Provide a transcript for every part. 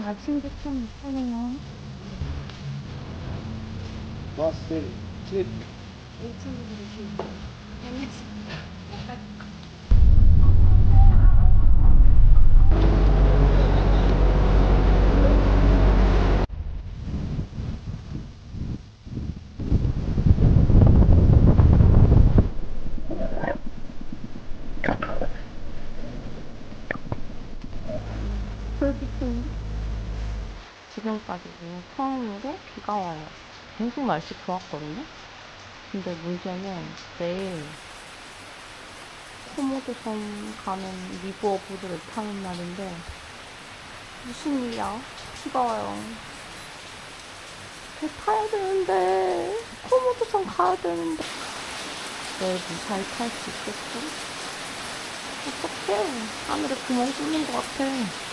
길이 아침부터 좀 이쁘네요. 버스 슬립 이 친구들이 지금. 헬멧을 못 6월까지는 처음으로 비가 와요. 계속 날씨 좋았거든요. 근데 문제는 내일 코모도 섬 가는 리버 보드를 타는 날인데 무슨 일이야? 비가 와요. 배 타야 되는데 코모도 섬 가야 되는데 내일 무사히 탈 수 있겠어? 어떡해 하늘에 구멍 뚫린 것 같아.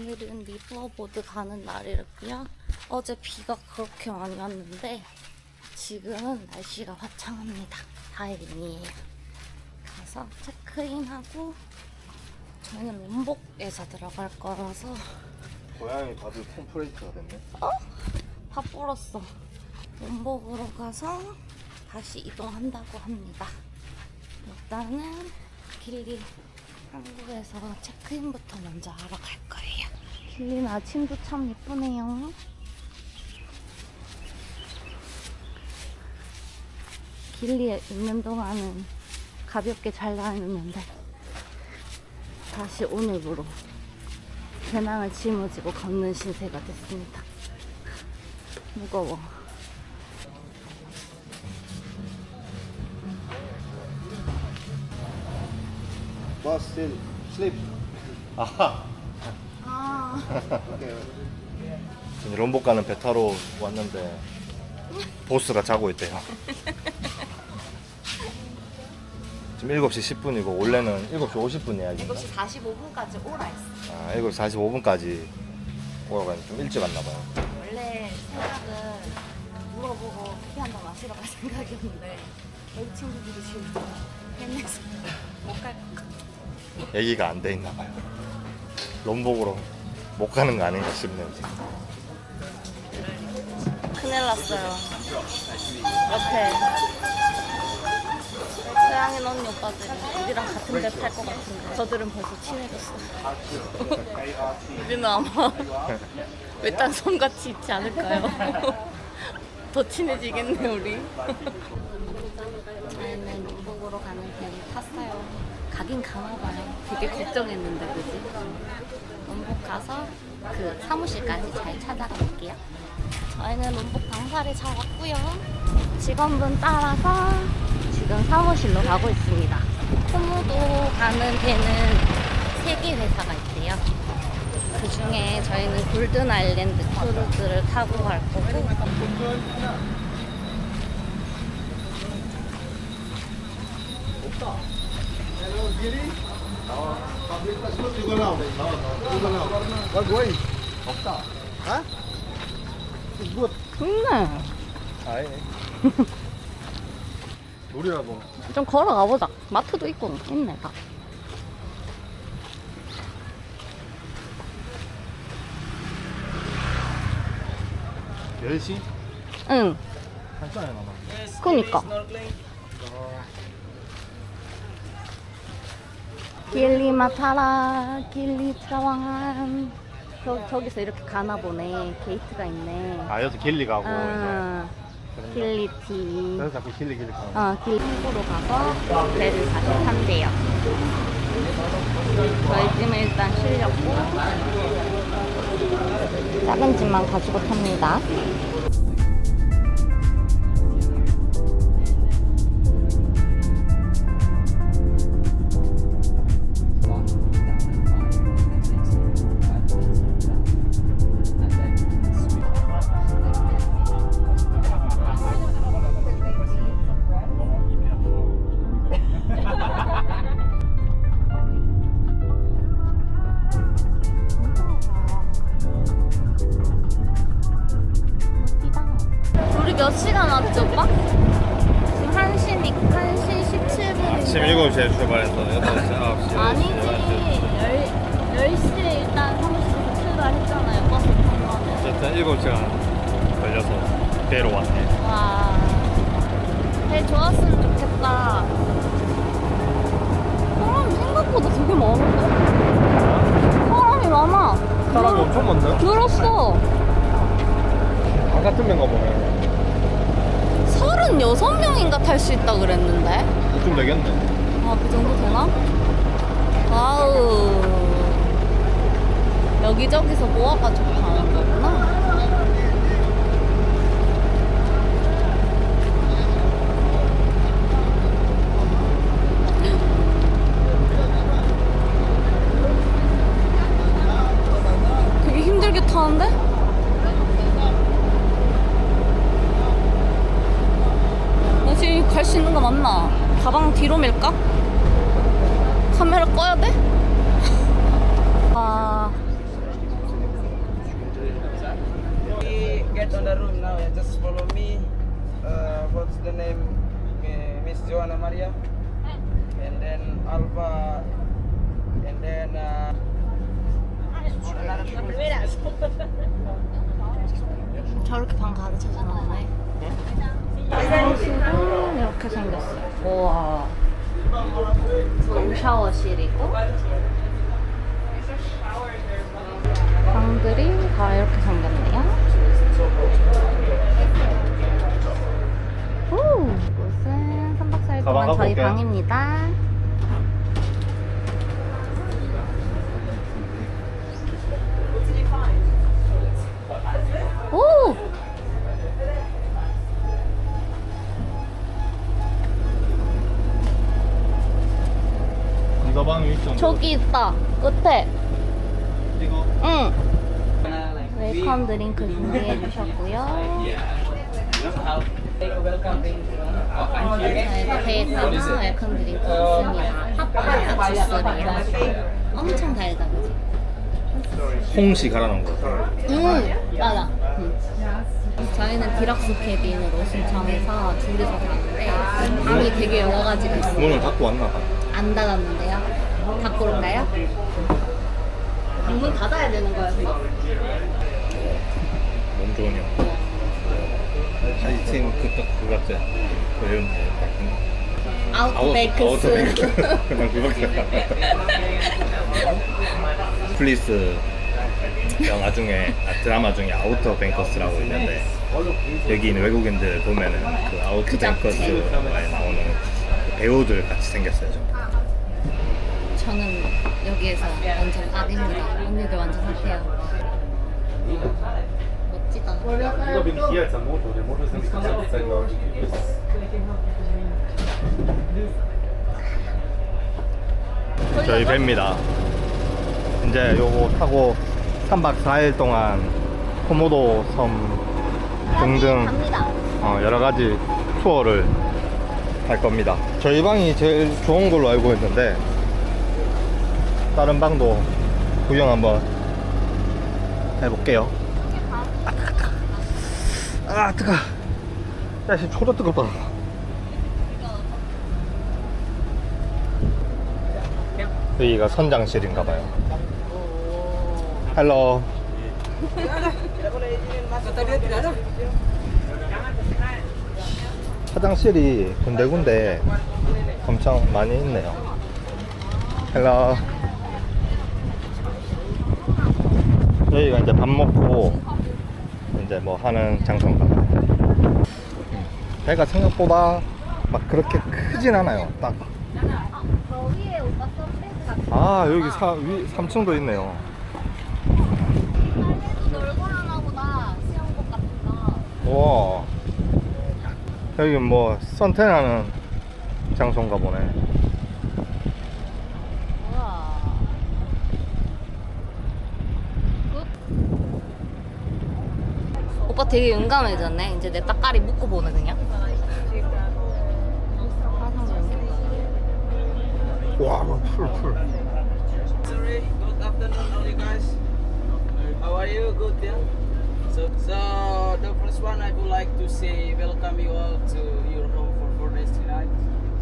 오늘은 리버보드 가는 날이었고요. 어제 비가 그렇게 많이 왔는데 지금은 날씨가 화창합니다. 다행이에요. 가서 체크인하고 저희는 롬복에서 들어갈 거라서 고양이 다들 템플레이트가 됐네 다 불었어. 롬복으로 가서 다시 이동한다고 합니다. 일단은 길리 한국에서 체크인부터 먼저 하러 갈 거예요. 길리는 아침도 참 예쁘네요. 길리에 있는 동안은 가볍게 잘 다녔는데 다시 오늘부로 배낭을 짊어지고 걷는 신세가 됐습니다. 무거워. 버스 슬립 아하 아, 지금 롬복 가는 배 타러 왔는데 보스가 자고 있대요 지금 7시 10분이고 원래는 7시 50분 예약인가? 7시 45분까지 오라 했어. 아 7시 45분까지 오라고 했는데 좀 일찍 왔나 봐요 원래 생각은 물어보고 커피 한 잔 마시러 갈 생각이었는데 여기 친구들이 지금 헬멧을 못갈 것 같아. 얘기가 안 돼 있나 봐요 롬복으로 못 가는 거 아닌가 싶네요 지금 큰일 났어요. 옆에 서양인 언니 오빠들이 우리랑 같은 데 탈 것 같은데 저들은 벌써 친해졌어. 우리는 아마 외딴 섬같이 있지 않을까요? 더 친해지겠네 우리. 저희는 민복으로 가는 배를 탔어요. 가긴 가나 봐요. 되게 걱정했는데 그지? 원복 가서 그 사무실까지 잘 찾아갈게요. 저희는 롬복 방사를 잘 왔고요. 직원분 따라서 지금 사무실로 가고 있습니다. 코모도 가는 배는 세 개 회사가 있대요. 그 중에 저희는 골든 아일랜드 크루즈를 타고 갈 거고 없다 좋네. 아니네 우리라고 좀 걸어가 보자. 마트도 있고 있네 다. 열시 응. 한시간에 남아 그니까. 길리 마타라 길리 트라왕한 저, 저기서 이렇게 가나 보네. 게이트가 있네. 아 여기서 길리 가고 아, 이제 길리티. 그래서 자꾸 길리 길리 가고. 어, 길리로 가서 배를 다시 탄대요. 저희 짐은 일단 실렸고 작은 짐만 가지고 탑니다 몇 시간 왔죠, 오빠? 지금 1시니, 1시 17분인데. 아, 아침 7시에 출발해서 8시, 9시. 아니지. 10, 10시에 일단 사무실에서 출발했잖아요, 버스 탄 거는. 어쨌든 7시간 걸려서 배로 왔네. 와. 배 좋았으면 좋겠다. 사람 생각보다 되게 많은데? 사람이 많아. 사람이 엄청 많네. 늘었어. 안 같은 배인가 보네. 36명인가 탈 수 있다 그랬는데? 좀 되겠네. 아, 그 정도 되나? 와우. 여기저기서 모아가지고 가는 거구나. 되게 힘들게 타는데? 나 지금 갈 수 있는 거 맞나? 가방 뒤로 밀까? 카메라 꺼야 돼? 아, We get on the room now. yeah, Just follow me. Uh, what's the name? Uh, Miss Joanna Maria. And then Alpha. And then. Uh, 저렇게 방 가득 차지나오네. 화장실은 이렇게 생겼어요. 우와. 샤워실이고. 방들이 다 이렇게 생겼네요. 오, 이곳은 3박 4일 가방 갖고 저희 올게요. 방입니다. 오! 이 가방이 있죠. 저기 있다. 끝에. 이거. 응. 웰컴 드링크 준비해 주셨고요. welcome. 저희가 배에다가 웰컴 드링크 있습니다. 파파야 주스래요. 엄청 달다, 그지? 홍시 갈아놓은 거. 응, 맞아. 응. 저희는 디럭스 캐빈으로 신청해서 둘이서 자는데 방이 되게 여러 가지가 있어요. 문을 닫고 왔나 봐. 안 닫았는데요. 닫고 올까요? 문 닫아야 되는 거였어? 몸 좋은 형. 하이틴 그딱 그거 같지? 그 이름 아웃백스. 난 그거. 플리스 영화 중에 아, 드라마 중에 아우터 뱅커스라고 있는데 여기 있는 외국인들 보면은 그 아우터 그. 뱅커스에 나오는 그 배우들 같이 생겼어요. 좀. 저는 여기에서 완전 악입니다. 언니들 완전 핫해요. 멋지다. Ich bin hier als am Motor. Der Motor ist nämlich die ganze Zeit laut. 저희 배입니다. 이제 요거 타고 3박 4일 동안 코모도 섬 등등 갑니다. 어, 여러 가지 투어를 할 겁니다. 저희 방이 제일 좋은 걸로 알고 있는데 다른 방도 구경 한번 해볼게요. 아 뜨거 뜨거. 야씨 초도 뜨겁다. 여기가 선장실인가봐요. 헬로. 화장실이 군데군데 엄청 많이 있네요. 헬로. 여기가 이제 밥 먹고 이제 뭐 하는 장소인가 봐요. 음. 배가 생각보다 막 그렇게 크진 않아요. 딱. 아, 여기 사, 위, 3층도 있네요. 와. 여기 뭐 선탠하는 장소인가 보네. 우와. 굿. 오빠 되게 용감해졌네. 이제 내 따까리 묶고 보네 그냥. 와, 뭐 풀, 풀. Sorry, good afternoon, all you guys. How are you? Good, yeah. So, so the first one I would like to say welcome you all to your home for four days tonight.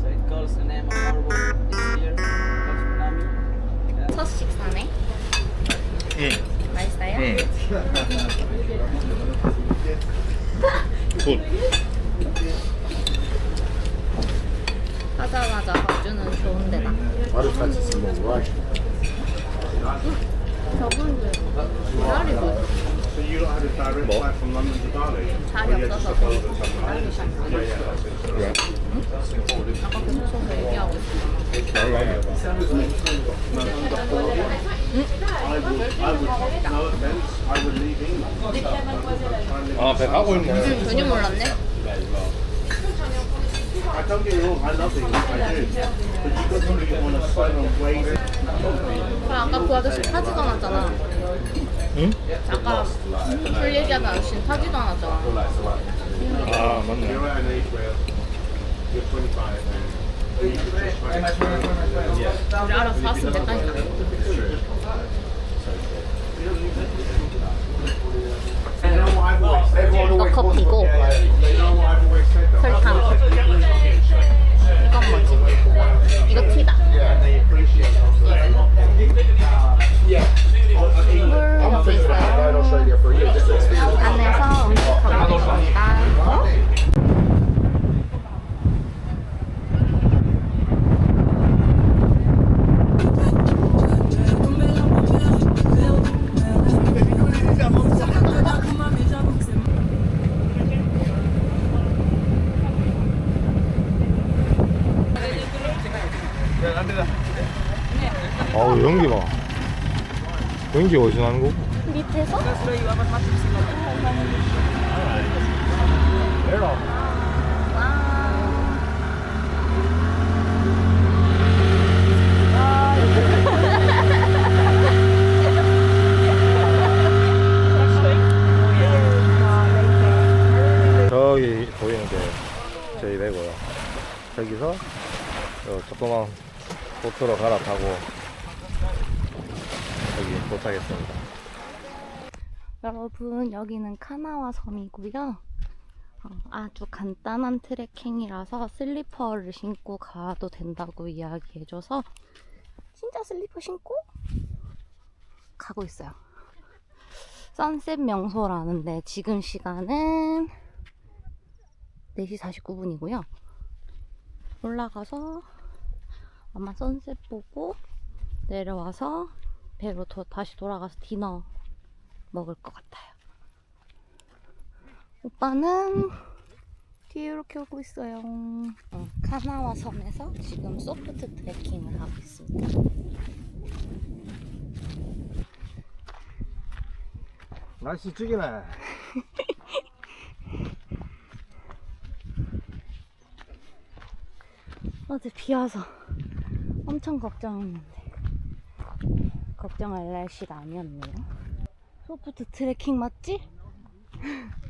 So it calls the name of our world this year. Calls Konami. 첫 식사네. 응. 맛있어요? 응. 굿. 하자마자 밥주는 좋은 데다. 저분 기다리고 있어. So you don't have a direct flight from London to Bali? 자리 없어서 기다리고 있어. 왜? 아까 계속 서서 얘기하고 있어. I would, I would, no offense, I would leave England. 아, 배 가고 있네. 전혀 몰랐네. I don't get you wrong, I love England, I do. But you've got to look at on a certain way. 그럼 아까 그 아저씨 타지도 않았잖아. 응? 아까 술 얘기하던 아저씨는 타지도 않았잖아. 아, 맞네. You're at an age where you're 25 and you can just try and 우리 알아서 샀으면 됐다니까. You know what I've always said? 이거 커피고? 설탕. 이건 뭐지? 이거 티다. And 아우, 연기 봐. 연기 어디서 나는 거고? 밑에서? 저기 보이는 게 저희 배고요. 저기서 저 조그만 보트로 갈아타고 도착했습니다. 여러분 여기는 카나와 섬이고요. 어, 아주 간단한 트레킹이라서 슬리퍼를 신고 가도 된다고 이야기해줘서 진짜 슬리퍼 신고 가고 있어요. 선셋 명소라는데 지금 시간은 4시 49분이고요. 올라가서 아마 선셋 보고 내려와서 배로 더 다시 돌아가서 디너 먹을 것 같아요. 오빠는 뒤에 이렇게 오고 있어요. 어, 카나와 섬에서 지금 소프트 트레킹을 하고 있습니다. 날씨 죽이네. 어제 비 와서 엄청 걱정했는데 걱정할 날씨가 아니었네요. 소프트 트레킹 맞지?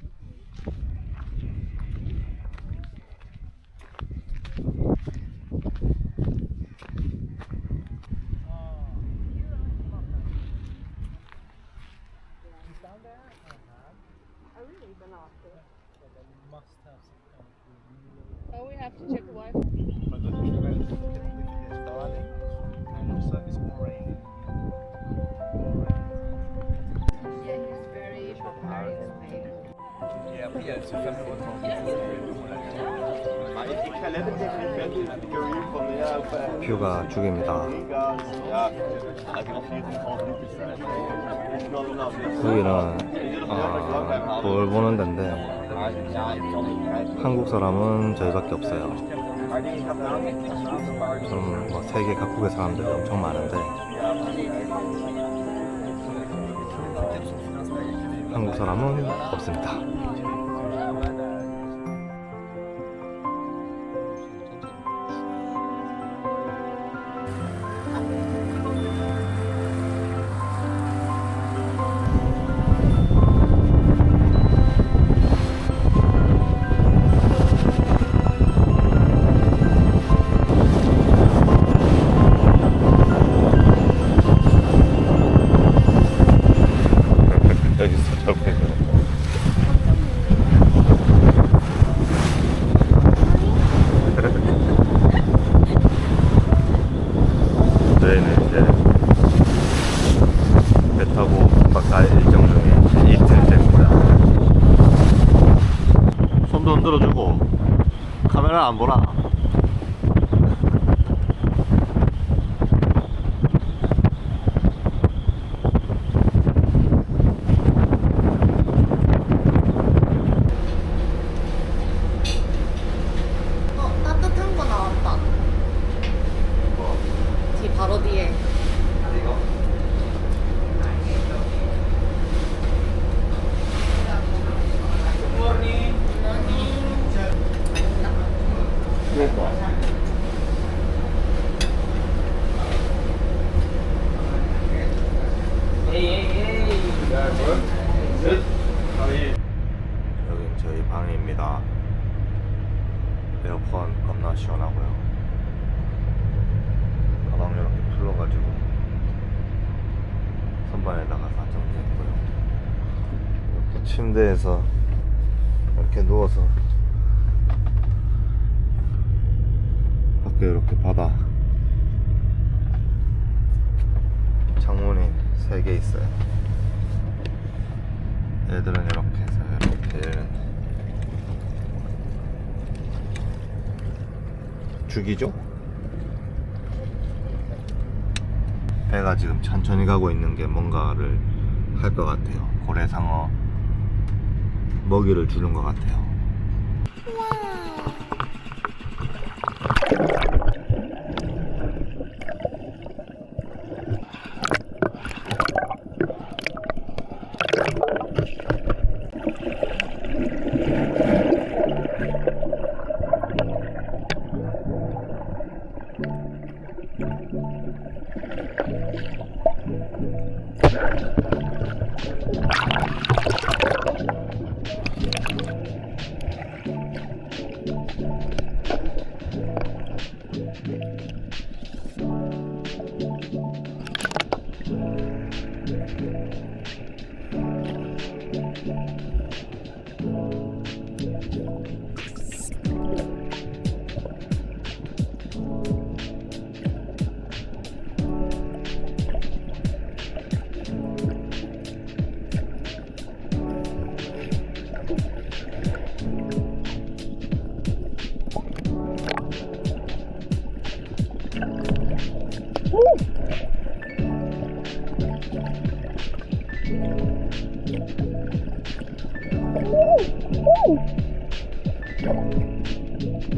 뷰가 죽입니다. 여기는 아, 뭘 보는 데인데 한국 사람은 저희밖에 없어요. 좀 뭐 세계 각국의 사람들이 엄청 많은데 한국 사람은 없습니다. 안 보나? 어, 따뜻한 거 나왔다. 뒤 바로 뒤에. Hey, hey, 여긴 저희 방입니다. 에어컨 겁나 시원하고요. 가방 이렇게 풀러가지고 선반에다가 다 정리했고요. 이렇게 침대에서 이렇게 누워서 밖에 이렇게 바다 창문이 3개 있어요. 애들은 이렇게 해서 이렇게 얘는 죽이죠? 배가 지금 천천히 가고 있는 게 뭔가를 할 것 같아요. 고래상어 먹이를 주는 것 같아요.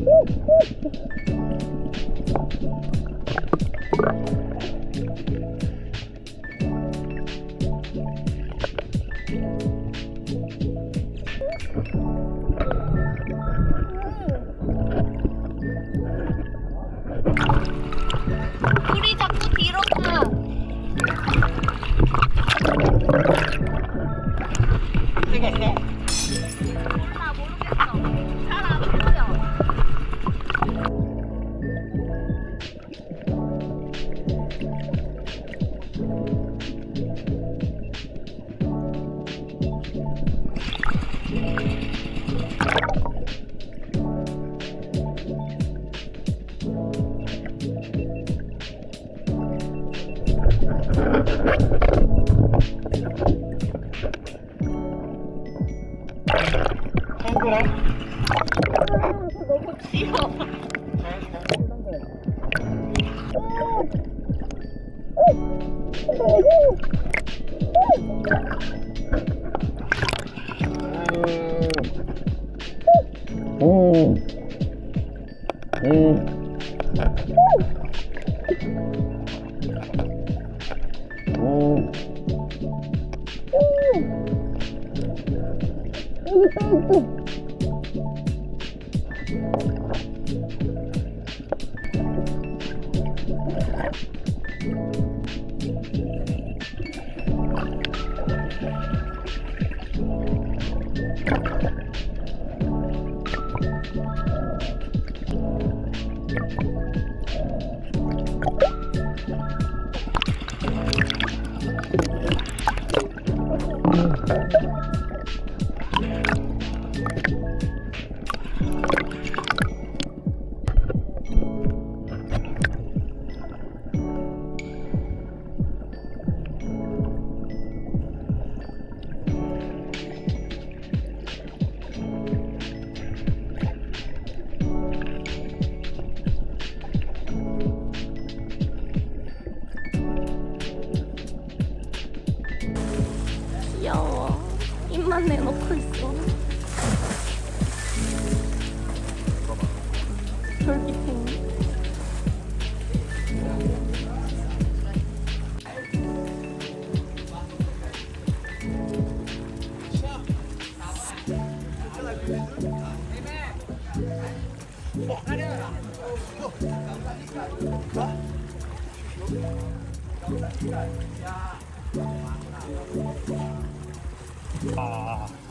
우 오. 오. 여기 또 있어.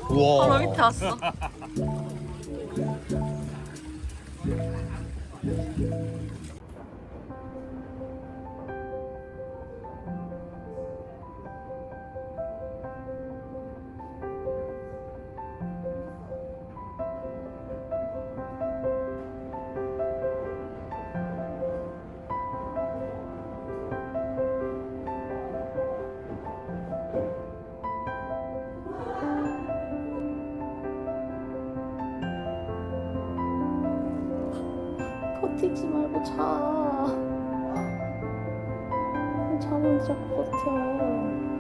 우와. 바로 밑에 왔어. 버티지 말고 자. 잠은 자꾸 버텨.